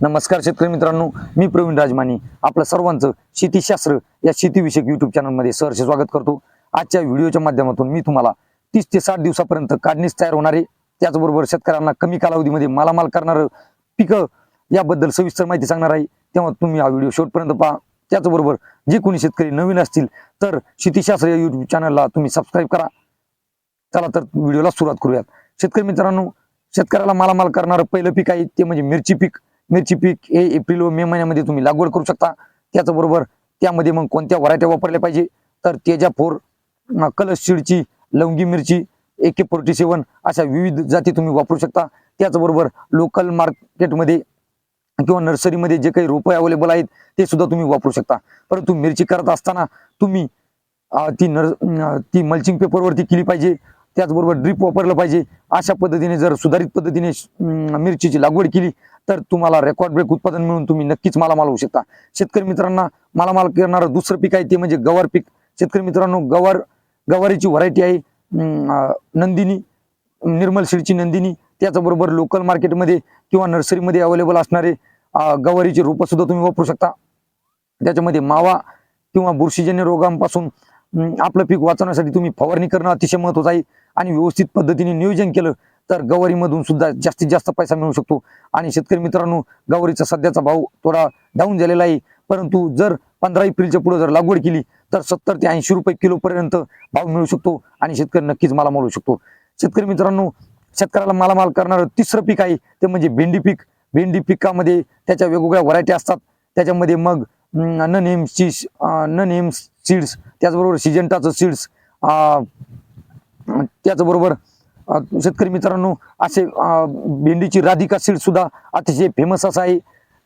नमस्कार शेतकरी मित्रांनो मी प्रवीण राजमानी. आपलं सर्वांचं शेतीशास्त्र या शेतीविषयक युट्यूब चॅनलमध्ये सहर्ष स्वागत करतो. आजच्या व्हिडिओच्या माध्यमातून मी तुम्हाला तीस ते साठ दिवसापर्यंत काढणीस तयार होणारे त्याचबरोबर शेतकऱ्यांना कमी कालावधीमध्ये मालामाल करणारं पिकं याबद्दल सविस्तर माहिती सांगणार आहे. तेव्हा तुम्ही हा व्हिडिओ शेवटपर्यंत पहा. त्याचबरोबर जे कोणी शेतकरी नवीन असतील तर शेतीशास्त्र या युट्यूब चॅनलला तुम्ही सबस्क्राईब करा. चला तर व्हिडिओला सुरुवात करूयात. शेतकरी मित्रांनो शेतकऱ्याला मालामाल करणारं पहिलं पीक आहे ते म्हणजे मिरची पीक. मिरची पीक हे एप्रिल व मे महिन्यामध्ये तुम्ही लागवड करू शकता. त्याचबरोबर त्यामध्ये मग कोणत्या व्हरायट्या वापरल्या पाहिजे? तर तेजा फोर कलश शिडची लवंगी मिरची ए के फोर्टी सेवन अशा विविध जाती तुम्ही वापरू शकता. त्याचबरोबर लोकल मार्केटमध्ये किंवा नर्सरीमध्ये जे काही रोपं अवेलेबल आहेत ते सुद्धा तुम्ही वापरू शकता. परंतु मिरची करत असताना तुम्ही ती नर ती मल्चिंग पेपरवरती केली पाहिजे. त्याचबरोबर ड्रीप वापरलं पाहिजे. अशा पद्धतीने जर सुधारित पद्धतीने मिरचीची लागवड केली तर तुम्हाला रेकॉर्ड ब्रेक उत्पादन मिळून तुम्ही नक्कीच मालामाल होऊ शकता. शेतकरी मित्रांना मालामाल करणारं दुसरं पीक आहे ते म्हणजे गवार पीक. शेतकरी मित्रांनो गवार गवारीची व्हरायटी आहे अं, नंदिनी निर्मल शिडची नंदिनी. त्याचबरोबर लोकल मार्केटमध्ये किंवा नर्सरीमध्ये अवेलेबल असणारे गवारीचे रोपं सुद्धा तुम्ही वापरू शकता. त्याच्यामध्ये मावा किंवा बुरशीजन्य रोगांपासून आपलं पीक वाचवण्यासाठी तुम्ही फवारणी करणं अतिशय महत्वाचं आहे. आणि व्यवस्थित पद्धतीने नियोजन केलं तर गवारीमधून सुद्धा जास्तीत जास्त पैसा मिळू शकतो. आणि शेतकरी मित्रांनो गवारीचा सध्याचा भाव थोडा डाऊन झालेला आहे. परंतु जर पंधरा एप्रिलच्या पुढे जर लागवड केली तर सत्तर ते ऐंशी रुपये किलोपर्यंत भाव मिळू शकतो आणि शेतकरी नक्कीच मला मिळू शकतो. शेतकरी मित्रांनो शेतकऱ्याला मालामाल करणारं तिसरं पीक आहे ते म्हणजे भेंडी पीक. भेंडी पिकामध्ये त्याच्या वेगवेगळ्या व्हरायटी असतात. त्याच्यामध्ये मग न नेमची न नेम सीड्स त्याचबरोबर सिजंटाचं सीड्स त्याचबरोबर शेतकरी मित्रांनो असे भेंडीची राधिका सीड सुद्धा अतिशय फेमस असं आहे.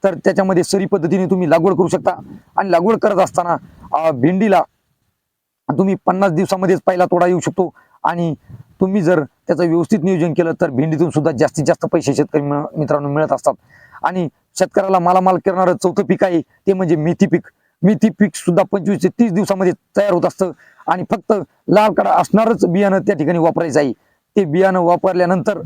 तर त्याच्यामध्ये सरी पद्धतीने तुम्ही लागवड करू शकता. आणि लागवड करत असताना भेंडीला तुम्ही पन्नास दिवसामध्येच पहिला तोडा येऊ शकतो. आणि तुम्ही जर त्याचं व्यवस्थित नियोजन केलं तर भेंडीतून सुद्धा जास्तीत जास्त पैसे शेतकरी मित्रांनो मिळत असतात. आणि शेतकऱ्याला मालामाल करणारं चौथं पीक आहे ते म्हणजे मेथी पीक. मेथी पीक सुद्धा पंचवीस ते तीस दिवसामध्ये तयार होत असतं. आणि फक्त लाल कडा असणारच बियाणं त्या ठिकाणी वापरायचं आहे. ते बियाणं वापरल्यानंतर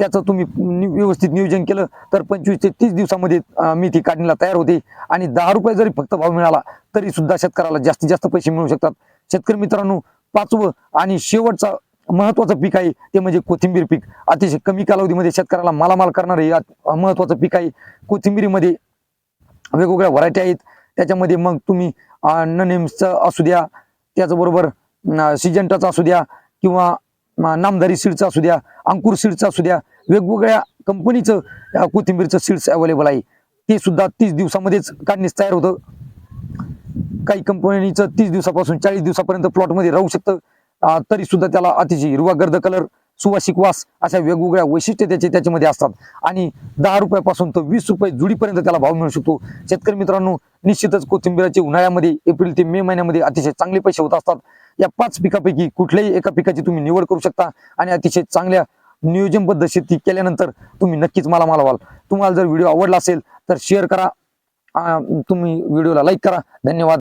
त्याचं तुम्ही व्यवस्थित नियोजन केलं तर पंचवीस ते तीस दिवसामध्ये मेथी काढणीला तयार होते. आणि दहा रुपये जरी फक्त भाव मिळाला तरी सुद्धा शेतकऱ्याला जास्तीत जास्त पैसे मिळू शकतात. शेतकरी मित्रांनो पाचवं आणि शेवटचा महत्वाचं पीक आहे ते म्हणजे कोथिंबीर पीक. अतिशय कमी कालावधीमध्ये शेतकऱ्याला मालामाल करणारे महत्वाचं पीक आहे. कोथिंबीरीमध्ये वेगवेगळ्या व्हरायटी आहेत. त्याच्यामध्ये मग तुम्ही अं, ननेम्सचं असू द्या त्याचबरोबर अं, सिजंटाचा असू द्या किंवा नामधारी सीडचं असू द्या अंकुर सीडचं असू द्या वेगवेगळ्या कंपनीचं कोथिंबीरचं सीड्स अवेलेबल आहे. ते सुद्धा तीस दिवसामध्येच काढणीस तयार होतं. काही कंपनीचं तीस दिवसापासून चाळीस दिवसापर्यंत प्लॉटमध्ये राहू शकतं. तरी सुद्धा त्याला अतिशय हिरवा गर्द कलर सुवासिक वास अशा वेगवेगळ्या वैशिष्ट्य त्याचे त्याच्यामध्ये असतात. आणि दहा रुपयापासून तर वीस रुपये जुडीपर्यंत त्याला भाव मिळू शकतो. शेतकरी मित्रांनो निश्चितच कोथिंबीराचे उन्हाळ्यामध्ये एप्रिल ते मे महिन्यामध्ये अतिशय चांगले पैसे होत असतात. या पाच पिकापैकी कुठल्याही एका पिकाची तुम्ही निवड करू शकता आणि अतिशय चांगल्या नियोजनबद्ध शेती केल्यानंतर तुम्ही नक्कीच मला मला व्हाल. तुम्हाला जर व्हिडिओ आवडला असेल तर शेअर करा. तुम्ही व्हिडिओला लाईक करा. धन्यवाद.